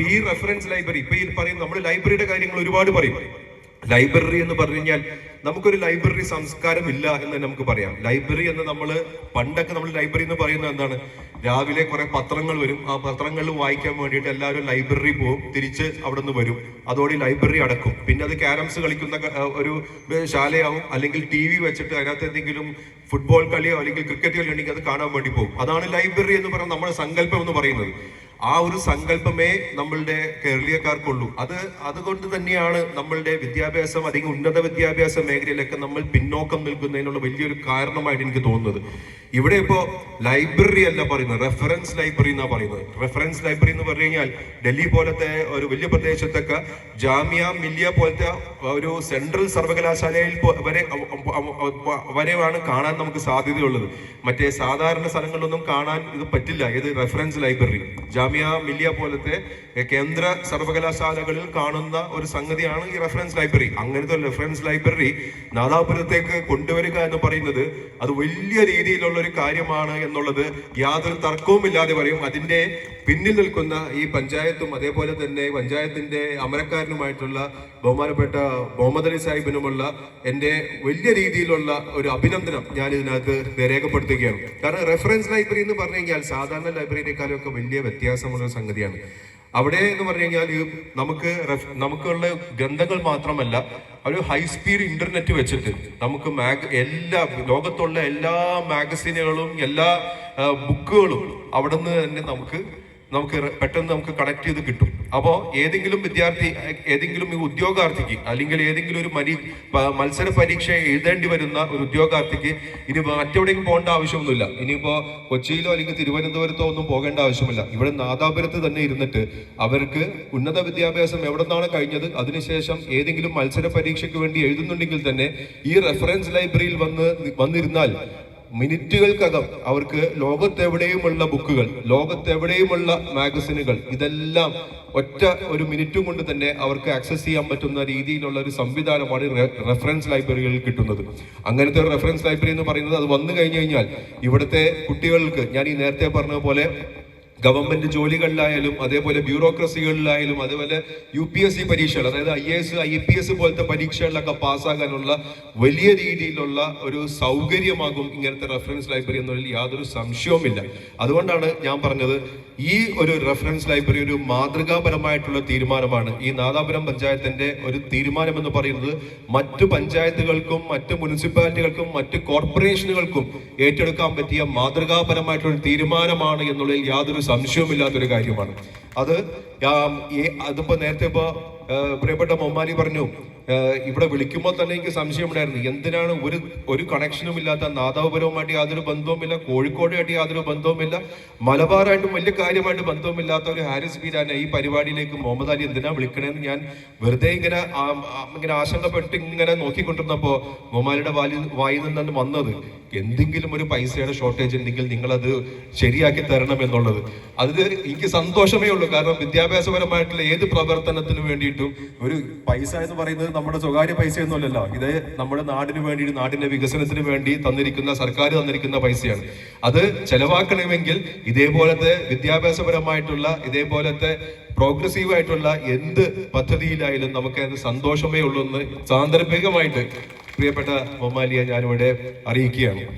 ഈ reference library ഇപ്പൊ ഈ പറയും നമ്മൾ ലൈബ്രറിയുടെ കാര്യങ്ങൾ ഒരുപാട് പറയും. ലൈബ്രറി എന്ന് പറഞ്ഞു കഴിഞ്ഞാൽ നമുക്കൊരു ലൈബ്രറി സംസ്കാരം ഇല്ല എന്ന് നമുക്ക് പറയാം. ലൈബ്രറി എന്ന് നമ്മൾ പണ്ടൊക്കെ നമ്മൾ ലൈബ്രറി എന്ന് പറയുന്നത് എന്താണ്? രാവിലെ കുറെ പത്രങ്ങൾ വരും. ആ പത്രങ്ങൾ വായിക്കാൻ വേണ്ടിയിട്ട് എല്ലാവരും ലൈബ്രറി പോകും തിരിച്ച് അവിടെ നിന്ന് വരും. അതോടെ ലൈബ്രറി അടക്കും. പിന്നെ അത് ക്യാരംസ് കളിക്കുന്ന ഒരു ശാലയാവും അല്ലെങ്കിൽ ടി വി വെച്ചിട്ട് അതിനകത്ത് എന്തെങ്കിലും ഫുട്ബോൾ കളിയോ അല്ലെങ്കിൽ ക്രിക്കറ്റ് കളിയോ ഉണ്ടെങ്കിൽ അത് കാണാൻ വേണ്ടി പോകും അതാണ് ലൈബ്രറി എന്ന് പറയുന്നത് നമ്മുടെ സങ്കല്പം എന്ന് പറയുന്നത്. ആ ഒരു സങ്കല്പമേ നമ്മളുടെ കേരളീയക്കാർക്കുള്ളൂ. അത് അതുകൊണ്ട് തന്നെയാണ് നമ്മളുടെ വിദ്യാഭ്യാസം അല്ലെങ്കിൽ ഉന്നത വിദ്യാഭ്യാസ മേഖലയിലൊക്കെ നമ്മൾ പിന്നോക്കം നിൽക്കുന്നതിനുള്ള വലിയൊരു കാരണമായിട്ട് എനിക്ക് തോന്നുന്നത്. ഇവിടെ ഇപ്പോ ലൈബ്രറി അല്ല പറയുന്നത് റെഫറൻസ് ലൈബ്രറി എന്നാ പറയുന്നത്. റെഫറൻസ് ലൈബ്രറി എന്ന് പറഞ്ഞു കഴിഞ്ഞാൽ ഡൽഹി പോലത്തെ ഒരു വലിയ പ്രദേശത്തൊക്കെ ജാമ്യ മില്ലിയ പോലത്തെ ഒരു സെൻട്രൽ സർവകലാശാലയിൽ വരെ വരെയാണ് കാണാൻ നമുക്ക് സാധ്യതയുള്ളത്. മറ്റേ സാധാരണ സ്ഥലങ്ങളിലൊന്നും കാണാൻ ഇത് പറ്റില്ല ഇത് റെഫറൻസ് ലൈബ്രറി ജാമിയ മില്ലിയ പോലത്തെ കേന്ദ്ര സർവകലാശാലകളിൽ കാണുന്ന ഒരു സംഗതിയാണ് ഈ റെഫറൻസ് ലൈബ്രറി അങ്ങനത്തെ റെഫറൻസ് ലൈബ്രറി നാദാപുരത്തേക്ക് കൊണ്ടുവരിക എന്ന് പറയുന്നത് അത് വലിയ രീതിയിലുള്ള ഒരു കാര്യമാണ് എന്നുള്ളത് യാതൊരു തർക്കവുമില്ലാതെ പറയും. അതിന്റെ പിന്നിൽ നിൽക്കുന്ന ഈ പഞ്ചായത്തും അതേപോലെ തന്നെ പഞ്ചായത്തിന്റെ അമരക്കാരനുമായിട്ടുള്ള ബഹുമാനപ്പെട്ട മുഹമ്മദ് അലി സാഹിബിനുമുള്ള എന്റെ വലിയ രീതിയിലുള്ള ഒരു അഭിനന്ദനം ഞാൻ ഇതിനകത്ത് രേഖപ്പെടുത്തുകയാണ്. കാരണം റെഫറൻസ് ലൈബ്രറി എന്ന് പറഞ്ഞു കഴിഞ്ഞാൽ സാധാരണ ലൈബ്രറിയെക്കാളും ഒക്കെ വലിയ വ്യത്യാസമുള്ള സംഗതിയാണ്. അവിടെ എന്ന് പറഞ്ഞു കഴിഞ്ഞാൽ നമുക്ക് നമുക്കുള്ള ഗ്രന്ഥങ്ങൾ മാത്രമല്ല ഒരു ഹൈ സ്പീഡ് ഇന്റർനെറ്റ് വെച്ചിട്ട് നമുക്ക് മാഗ് എല്ലാ ലോകത്തുള്ള എല്ലാ മാഗസീനുകളും എല്ലാ ബുക്കുകളും അവിടെ നിന്ന് തന്നെ നമുക്ക് നമുക്ക് പെട്ടെന്ന് നമുക്ക് കണക്ട് ചെയ്ത് കിട്ടും. അപ്പോൾ ഏതെങ്കിലും വിദ്യാർത്ഥി ഏതെങ്കിലും ഉദ്യോഗാർത്ഥിക്ക് അല്ലെങ്കിൽ ഏതെങ്കിലും ഒരു മരി മത്സര പരീക്ഷ എഴുതേണ്ടി വരുന്ന ഒരു ഉദ്യോഗാർത്ഥിക്ക് ഇനി മറ്റെവിടെയും പോകേണ്ട ആവശ്യമൊന്നുമില്ല. ഇനിയിപ്പോ കൊച്ചിയിലോ അല്ലെങ്കിൽ തിരുവനന്തപുരത്തോ ഒന്നും പോകേണ്ട ആവശ്യമില്ല. ഇവിടെ നാദാപുരത്ത് തന്നെ ഇരുന്നിട്ട് അവർക്ക് ഉന്നത വിദ്യാഭ്യാസം എവിടെ നിന്നാണ് കഴിഞ്ഞത്? അതിനുശേഷം ഏതെങ്കിലും മത്സര പരീക്ഷയ്ക്ക് വേണ്ടി എഴുതുന്നുണ്ടെങ്കിൽ തന്നെ ഈ റെഫറൻസ് ലൈബ്രറിയിൽ വന്ന് വന്നിരുന്നാൽ മിനിറ്റുകൾക്കകം അവർക്ക് ലോകത്തെവിടെയുമുള്ള ബുക്കുകൾ ലോകത്തെവിടെയുമുള്ള മാഗസിനുകൾ ഇതെല്ലാം ഒറ്റ ഒരു മിനിറ്റും കൊണ്ട് തന്നെ അവർക്ക് ആക്സസ് ചെയ്യാൻ പറ്റുന്ന രീതിയിലുള്ള ഒരു സംവിധാനമാണ് റെഫറൻസ് ലൈബ്രറികളിൽ കിട്ടുന്നത്. അങ്ങനത്തെ ഒരു റെഫറൻസ് ലൈബ്രറി എന്ന് പറയുന്നത് അത് വന്നു കഴിഞ്ഞു കഴിഞ്ഞാൽ ഇവിടുത്തെ കുട്ടികൾക്ക് ഞാൻ ഈ നേരത്തെ പറഞ്ഞ പോലെ ഗവൺമെന്റ് ജോലികളിലായാലും അതേപോലെ ബ്യൂറോക്രസികളിലായാലും അതേപോലെ യു പി എസ് സി പരീക്ഷകൾ അതായത് I S I P S പോലത്തെ പരീക്ഷകളിലൊക്കെ പാസ്സാകാനുള്ള വലിയ രീതിയിലുള്ള ഒരു സൗകര്യമാകും ഇങ്ങനത്തെ റെഫറൻസ് ലൈബ്രറി എന്നതിൽ യാതൊരു സംശയവുമില്ല. അതുകൊണ്ടാണ് ഞാൻ പറഞ്ഞത് ഈ ഒരു റെഫറൻസ് ലൈബ്രറി ഒരു മാതൃകാപരമായിട്ടുള്ള തീരുമാനമാണ്. ഈ നാദാപുരം പഞ്ചായത്തിന്റെ ഒരു തീരുമാനം എന്ന് പറയുന്നത് മറ്റു പഞ്ചായത്തുകൾക്കും മറ്റു മുനിസിപ്പാലിറ്റികൾക്കും മറ്റു കോർപ്പറേഷനുകൾക്കും ഏറ്റെടുക്കാൻ പറ്റിയ മാതൃകാപരമായിട്ടുള്ള തീരുമാനമാണ് എന്നുള്ളതിൽ യാതൊരു സംശയവുമില്ലാത്തൊരു കാര്യമാണ്. അത് അതിപ്പോ നേരത്തെ ഇപ്പോ പ്രിയപ്പെട്ട മൊമ്മാലി പറഞ്ഞു ഇവിടെ വിളിക്കുമ്പോൾ തന്നെ എനിക്ക് സംശയമുണ്ടായിരുന്നു. എന്തിനാണ് ഒരു ഒരു കണക്ഷനും ഇല്ലാത്ത നാദാപുരവുമായിട്ട് യാതൊരു ബന്ധവുമില്ല കോഴിക്കോടുമായിട്ട് യാതൊരു ബന്ധവുമില്ല മലബാറായിട്ടും വലിയ കാര്യമായിട്ട് ബന്ധവുമില്ലാത്ത ഒരു ഹാരിസ് ബീരാനെ ഈ പരിപാടിയിലേക്ക് മുഹമ്മദ് അലി എന്തിനാ വിളിക്കണേന്ന് ഞാൻ വെറുതെ ഇങ്ങനെ ഇങ്ങനെ ആശങ്കപ്പെട്ട് ഇങ്ങനെ നോക്കിക്കൊണ്ടിരുന്നപ്പോ മൊമാലിയുടെ വാലി വായിൽ നിന്നാണ് വന്നത്. എന്തെങ്കിലും ഒരു പൈസയുടെ ഷോർട്ടേജ് ഉണ്ടെങ്കിൽ അത് ശരിയാക്കി തരണം എന്നുള്ളത്. അത് എനിക്ക് സന്തോഷമേ ഉള്ളൂ. കാരണം വിദ്യാഭ്യാസപരമായിട്ടുള്ള ഏത് പ്രവർത്തനത്തിന് വേണ്ടിയിട്ടും ഒരു പൈസ എന്ന് പറയുന്നത് നമ്മുടെ സ്വകാര്യ പൈസയൊന്നുമല്ലല്ലോ. ഇത് നമ്മുടെ നാടിന് വേണ്ടി നാടിന്റെ വികസനത്തിന് വേണ്ടി തന്നിരിക്കുന്ന സർക്കാർ തന്നിരിക്കുന്ന പൈസയാണ്. അത് ചെലവാക്കണമെങ്കിൽ ഇതേപോലത്തെ വിദ്യാഭ്യാസപരമായിട്ടുള്ള ഇതേപോലത്തെ പ്രോഗ്രസീവ് ആയിട്ടുള്ള എന്ത് പദ്ധതിയിലായാലും നമുക്ക് അത് സന്തോഷമേ ഉള്ളൂ എന്ന് സാന്ദർഭികമായിട്ട് പ്രിയപ്പെട്ട മൊമാലിയെ ഞാനിവിടെ അറിയിക്കുകയാണ്.